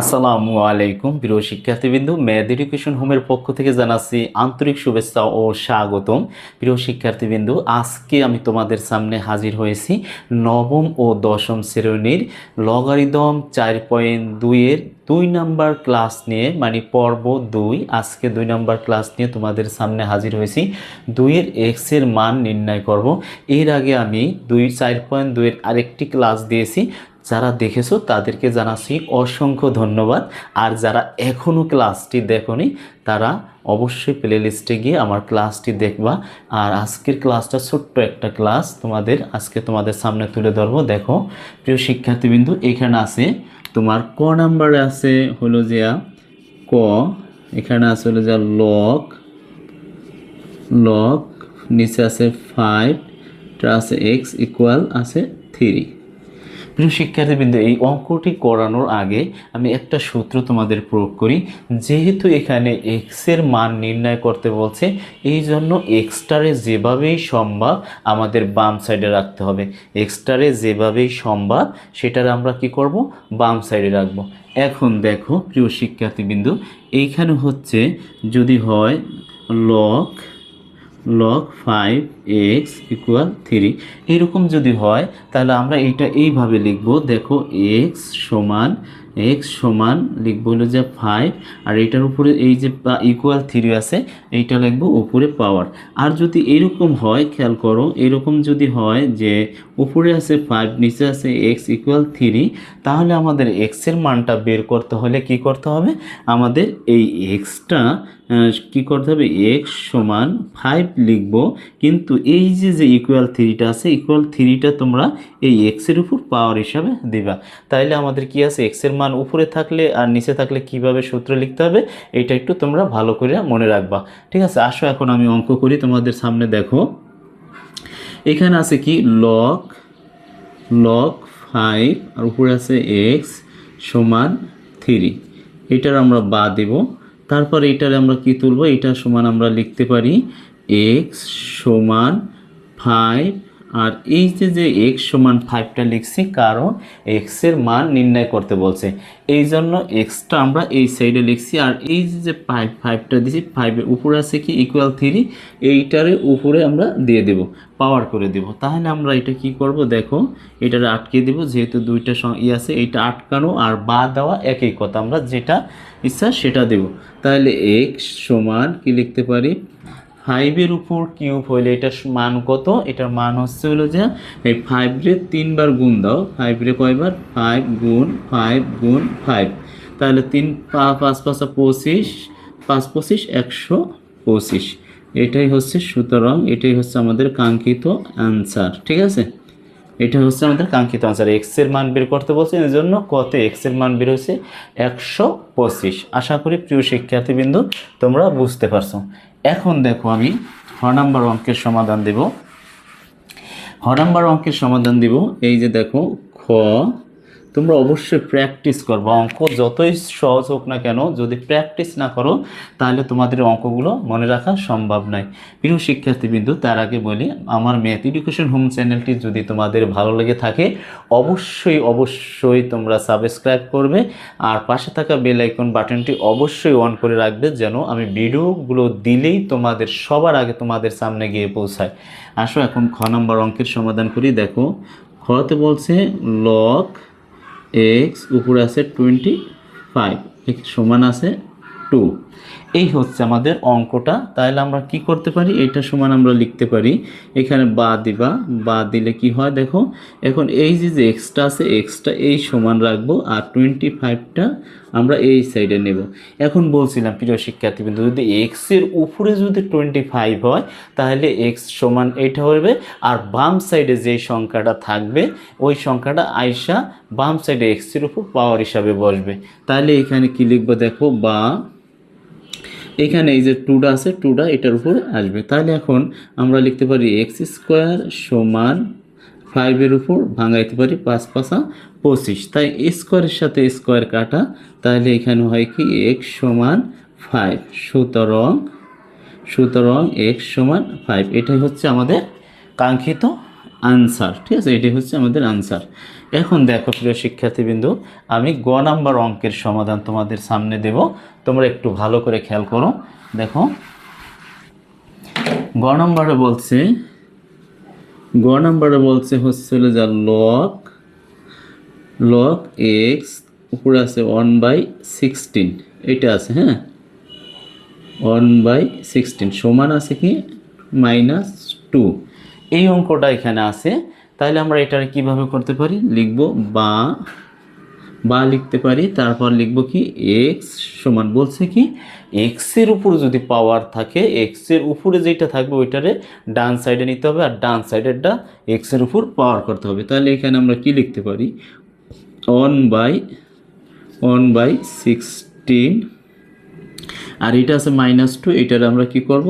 আসসালামু আলাইকুম, প্রিয় শিক্ষার্থীবৃন্দু। ম্যাথ এডুকেশন হোমের পক্ষ থেকে জানাচ্ছি আন্তরিক শুভেচ্ছা ও স্বাগতম। প্রিয় শিক্ষার্থীবৃন্দু, আজকে আমি তোমাদের সামনে হাজির হয়েছি নবম ও দশম শ্রেণির লগারিদম চার পয়েন্ট দুইয়ের দুই নাম্বার ক্লাস নিয়ে মানে পর্ব দুই। আজকে দুই নাম্বার ক্লাস নিয়ে তোমাদের সামনে হাজির হয়েছি। দুইয়ের এক্সের মান নির্ণয় করব। এর আগে আমি দুই, চার পয়েন্ট দুইয়ের আরেকটি ক্লাস দিয়েছি। যারা দেখেছ তাদেরকে জানাচ্ছি অসংখ্য ধন্যবাদ। আর যারা এখনও ক্লাসটি দেখনি, তারা অবশ্যই প্লে লিস্টে গিয়ে আমার ক্লাসটি দেখবা। আর আজকের ক্লাসটা ছোট্ট একটা ক্লাস, তোমাদের আজকে তোমাদের সামনে তুলে ধরবো। দেখো, প্রিয় শিক্ষার্থীবৃন্দু, এখানে আছে তোমার ক নাম্বারে আছে হলো যে ক, এখানে আছে হলো যে লক লক, নিচে আছে ফাইভ আছে এক্স ইকুয়াল আছে থ্রি প্রিয় শিক্ষার্থীবৃন্দ, এই অঙ্কটি করানোর আগে আমি একটা সূত্র তোমাদের প্রয়োগ করি। যেহেতু এখানে এক্সের মান নির্ণয় করতে বলছে এই জন্য এক্সটারে যেভাবেই সম্ভব আমাদের বাম সাইডে রাখতে হবে। এক্সটারে যেভাবেই সম্ভব সেটার আমরা কি করব? বাম সাইডে রাখব। এখন দেখো প্রিয় শিক্ষার্থীবৃন্দু, এইখানে হচ্ছে যদি হয় log log five X equal three এরকম যদি হয়, তাহলে আমরা এইটা এইভাবে লিখব। দেখো এক্স সমান এক্স সমান লিখব হলো যে ফাইভ আর এটার উপরে এই যে ইকুয়াল থ্রি আছে, এইটা লিখব উপরে পাওয়ার আর যদি এরকম হয়, খেয়াল করো এরকম যদি হয় যে উপরে আছে ফাইভ নিচে আছে এক্স ইকুয়াল থ্রি তাহলে আমাদের এক্সের মানটা বের করতে হলে কি করতে হবে? আমাদের এই এক্সটা কি করতে হবে? এক্স সমান ফাইভ লিখব। কিন্তু এই যে যে ইকুয়াল থ্রিটা আছে ইকুয়াল থ্রিটা তোমরা এই এক্সের উপর পাওয়ার হিসাবে দিবা। তাইলে আমাদের কি আছে? এক্সের মান উপরে থাকলে আর নিচে থাকলে কীভাবে সূত্র লিখতে হবে? এটা একটু তোমরা ভালো করে মনে রাখবা। ঠিক আছে? আসো এখন আমি অঙ্ক করি, তোমাদের সামনে দেখো। এখানে আছে কি? লক লক ফাইভ আর উপরে আছে এক্স সমান থ্রি। এটার আমরা বা দেব। তারপর এটার আমরা কি তুলব? এটা সমান আমরা লিখতে পারি এক্স সমান ফাইভ আর এই যে যে এক্স সমান ফাইভটা লিখছি, কারণ এক্সের মান নির্ণয় করতে বলছে। এই জন্য এক্সটা আমরা এই সাইডে লিখছি, আর এই যে যে ফাইভ ফাইভটা দিছি ফাইভের উপরে আছে কি? ইকুয়াল থ্রি এইটারে উপরে আমরা দিয়ে দেব পাওয়ার করে দেব। তাহলে আমরা এটা কি করব? দেখো, এটারে আটকে দেব, যেহেতু দুইটা ই আছে, এইটা আটকানো আর বা দেওয়া একই কথা। আমরা যেটা ইচ্ছা সেটা দেব। তাহলে এক্স সমান কি লিখতে পারি? ফাইভের উপর কিউব হইলে এটার মান কত? এটার মান হচ্ছে হলো যে, এই ফাইভ রে তিনবার গুণ দাও। ফাইভ রে কয়বার? ফাইভ গুণ ফাইভ গুণ ফাইভ তাহলে তিন পাঁচ, পাঁচা পঁচিশ, পাঁচ পঁচিশ, একশো পঁচিশ। এটাই হচ্ছে সুতরাং এটাই হচ্ছে আমাদের কাঙ্ক্ষিত অ্যান্সার ঠিক আছে? এটা হচ্ছে আমাদের কাঙ্ক্ষিত আনসার এক্সের মান বের করতে বলছে এর জন্য কত এক্সের মান বের হয়েছে? একশো পঁচিশ। আশা করি প্রিয় শিক্ষার্থীবৃন্দ, তোমরা বুঝতে পারছ। এখন দেখো আমি হ নাম্বার অঙ্কের সমাধান দেব। হ নাম্বার অঙ্কের সমাধান দিব। এই যে দেখো, খ তোমরা অবশ্যই প্র্যাকটিস করবা। অঙ্ক যতই সহজ হোক না কেন, যদি প্র্যাকটিস না করো, তাহলে তোমাদের অঙ্কগুলো মনে রাখা সম্ভব নয়। প্রিয় শিক্ষার্থীবৃন্দু, তার আগে বলি, আমার ম্যাথ এডুকেশন হোম চ্যানেলটি যদি তোমাদের ভালো লেগে থাকে, অবশ্যই অবশ্যই তোমরা সাবস্ক্রাইব করবে, আর পাশে থাকা বেল আইকন বাটনটি অবশ্যই অন করে রাখবে, যেন আমি ভিডিওগুলো দিলেই তোমাদের, সবার আগে তোমাদের সামনে গিয়ে পৌঁছায়। আসো, এখন খ নম্বর অঙ্কের সমাধান করি। দেখো খতে বলছে লক এক্স উপরে আছে টোয়েন্টি ফাইভ এক্স সমান আছে টু এই হচ্ছে আমাদের অঙ্কটা। তাহলে আমরা কি করতে পারি? এটা সমান আমরা লিখতে পারি। এখানে বা দিবা, বা দিলে কি হয় দেখো? এখন এই যে যে এক্সটা আছে এক্সটা এই সমান রাখব আর টোয়েন্টি ফাইভটা আমরা এই সাইডে নেব। এখন বলছিলাম, প্রিয় শিক্ষার্থীবৃন্দ, যদি এক্সের উপরে যদি টোয়েন্টি ফাইভ হয়, তাহলে এক্স সমান এটা হবে আর বাম সাইডে যে সংখ্যাটা থাকবে, ওই সংখ্যাটা আইসা বাম সাইডে এক্সের উপর পাওয়ার হিসাবে বসবে। তাহলে এখানে কি লিখব দেখো? বা এখানে এই যে টুটা আছে টুটা এটার উপর আসবে। তাহলে এখন আমরা লিখতে পারি এক্স স্কোয়ার সমান ফাইভের উপর ভাঙাইতে পারি পাঁচ পাঁচা পঁচিশ। তাই স্কোয়ারের সাথে স্কোয়ার কাটা, তাহলে এখানে হয় কি এক্স সমান ফাইভ সুতরাং সুতরাং এক্স সমান ফাইভ এটাই হচ্ছে আমাদের কাঙ্ক্ষিত আনসার, ঠিক আছে? এটাই হচ্ছে আমাদের আনসার। এখন দেখো প্রিয় শিক্ষার্থীবৃন্দু, আমি গ নাম্বার অঙ্কের সমাধান তোমাদের সামনে দেব। তোমরা একটু ভালো করে খেয়াল করো। দেখো, গ নাম্বারে বলছে, গ নাম্বারে বলছে হচ্ছিল যা লক লক এক্স উপরে আছে ওয়ান বাই সিক্সটিন এটা আছে হ্যাঁ? ওয়ান বাই সিক্সটিন সমান আছে কি? মাইনাস টু এই অঙ্কটা এখানে আছে। তাহলে আমরা এটার কীভাবে করতে পারি? লিখব বা বা লিখতে পারি। তারপর লিখব কি? এক্স সমান বলছে কি? এক্সের উপর যদি পাওয়ার থাকে এক্সের উপরে যেটা থাকবে ওইটারে ডান সাইডে নিতে হবে আর ডান সাইডেরটা এক্সের উপর পাওয়ার করতে হবে। তাহলে এখানে আমরা কি লিখতে পারি? One by one by sixteen আর এটা আছে মাইনাস টু এটার আমরা কি করব?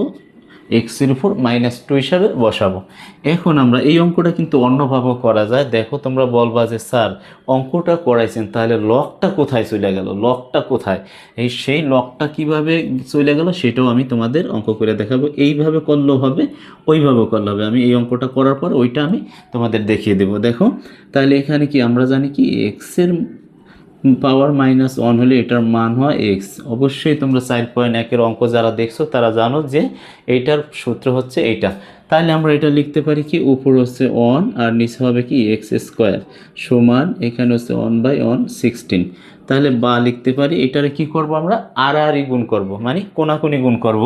এক্সের উপর মাইনাস টু হিসাবে বসাবো। এখন আমরা এই অঙ্কটা কিন্তু অন্যভাবেও করা যায়। দেখো তোমরা বলবা যে স্যার, অঙ্কটা করাইছেন, তাহলে লকটা কোথায় চলে গেল? লকটা কোথায়? এই সেই লকটা কীভাবে চলে গেল সেটাও আমি তোমাদের অঙ্ক করে দেখাবো। এইভাবে করলেও হবে, ওইভাবেও করলে হবে। আমি এই অঙ্কটা করার পর ওইটা আমি তোমাদের দেখিয়ে দেবো। দেখো, তাহলে এখানে কি আমরা জানি কি এক্সের পাওয়ার মাইনাস ওয়ান হলে এটার মান হয় এক্স। অবশ্যই তোমরা চার পয়েন্ট একের অঙ্ক যারা দেখছ, তারা জানো যে এইটার সূত্র হচ্ছে এইটা তাহলে আমরা এটা লিখতে পারি কি, উপর হচ্ছে ওয়ান আর নিচে হবে কি, এক্স স্কোয়ার সমান এখানে হচ্ছে ওয়ান বাই ওয়ান সিক্সটিন। তাহলে বা লিখতে পারি, এটারে কি করব আমরা? আর আরই গুণ করব মানে কোনাকুনি গুণ করব।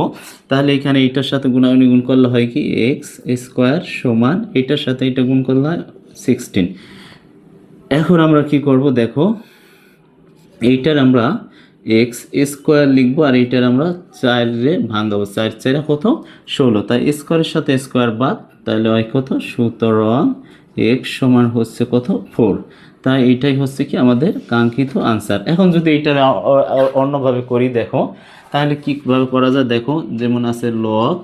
তাহলে এখানে এটার সাথে গুণাগুনি গুণ করলে হয় কি, এক্স স্কোয়ার সমান এটার সাথে এটা গুণ করলে হয় সিক্সটিন। এখন আমরা কি করব, দেখো এইটার আমরা এক্স স্কোয়ার লিখব আর এইটার আমরা চারে ভাঙাবো, চার, চারে কত? ষোলো। তাই স্কোয়ারের সাথে স্কোয়ার বাদ, তাহলে হয় কত? সুতরাং এক্স সমান হচ্ছে কত? ফোর তাই এইটাই হচ্ছে কি আমাদের কাঙ্ক্ষিত আনসার এখন যদি এইটা অন্যভাবে করি, দেখো, তাহলে কীভাবে করা যায়? দেখো, যেমন আছে log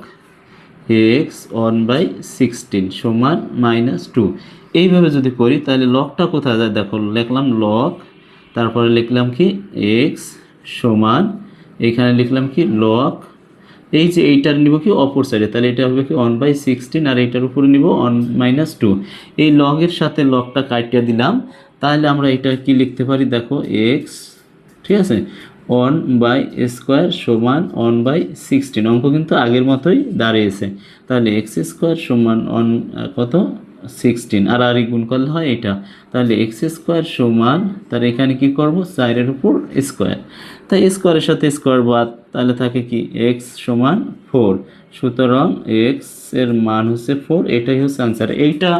X one by sixteen সমান মাইনাস টু এইভাবে যদি করি, তাহলে লকটা কোথায় যায়? দেখো, লিখলাম লক তারপরে লিখলাম কি? এক্স সমান, এখানে লিখলাম কি? লক এই যে এইটার নিব কি? অপর সাইডে তাহলে এটা হবে কি? ওয়ান বাই সিক্সটিন আর এইটার উপরে নিব ওয়ান মাইনাস টু এই লগের সাথে লগটা কাটিয়ে দিলাম। তাহলে আমরা এটা কি লিখতে পারি? দেখো এক্স ঠিক আছে? ওয়ান বাই স্কোয়ার সমান ওয়ান বাই সিক্সটিন অঙ্ক কিন্তু আগের মতোই দাঁড়িয়েছে। তাহলে এক্স স্কোয়ার সমান ওয়ান কত? সিক্সটিন আর আর গুণ করলে হয় এটা। তাহলে এক্স স্কোয়ার সমান তার এখানে কি করব? চারের উপর স্কোয়ার তাই স্কোয়ারের সাথে স্কোয়ার বাদ, তাহলে থাকে কি? এক্স সমান ফোর সুতরাং এক্সের মান হচ্ছে ফোর এটাই হচ্ছে আনসার এইটা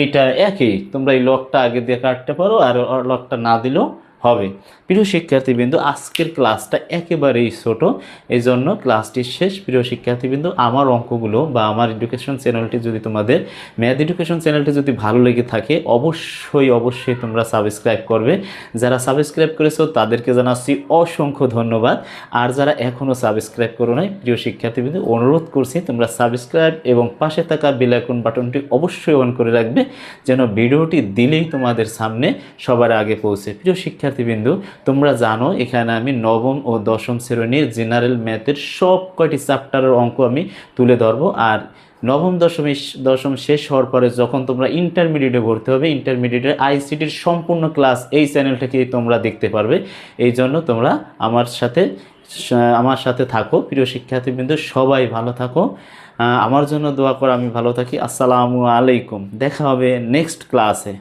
এইটা একই। তোমরা এই লকটা আগে দিয়ে কাটতে পারো, আর লকটা না দিলেও হবে। প্রিয় শিক্ষার্থীবৃন্দ, আজকের ক্লাসটা একেবারেই ছোট। এই জন্য ক্লাসটি শেষ প্রিয় শিক্ষার্থীবৃন্দ, আমার অঙ্কগুলো বা আমার এডুকেশন চ্যানেলটি যদি তোমাদের ম্যাথ এডুকেশন চ্যানেলটি যদি ভালো লেগে থাকে, অবশ্যই অবশ্যই তোমরা সাবস্ক্রাইব করবে। যারা সাবস্ক্রাইব করেছ, তাদেরকে জানাচ্ছি অসংখ্য ধন্যবাদ। আর যারা এখনও সাবস্ক্রাইব করো নাই, প্রিয় শিক্ষার্থীবৃন্দ, অনুরোধ করছি তোমরা সাবস্ক্রাইব এবং পাশে থাকা বেল আইকন বাটনটি অবশ্যই অন করে রাখবে, যেন ভিডিওটি দিলেই তোমাদের সামনে সবার আগে পৌঁছে। প্রিয় শিক্ষার্থীবৃন্দ তোমরা জানো এখানে আমি নবম ও দশম শ্রেণির জেনারেল ম্যাথের সব কয়টি চ্যাপ্টারের অঙ্ক আমি তুলে ধরবো। আর নবম, দশমী, দশম শেষ হওয়ার পরে যখন তোমরা ইন্টারমিডিয়েটে ভর্তি হবে, ইন্টারমিডিয়েটের আইসিটির সম্পূর্ণ ক্লাস এই চ্যানেলটাকে তোমরা দেখতে পারবে। এই জন্য তোমরা আমার সাথে আমার সাথে থাকো। প্রিয় শিক্ষার্থীবৃন্দ, সবাই ভালো থাকো। আমার জন্য দোয়া করো, আমি ভালো থাকি। আসসালামু আলাইকুম। দেখা হবে নেক্সট ক্লাসে।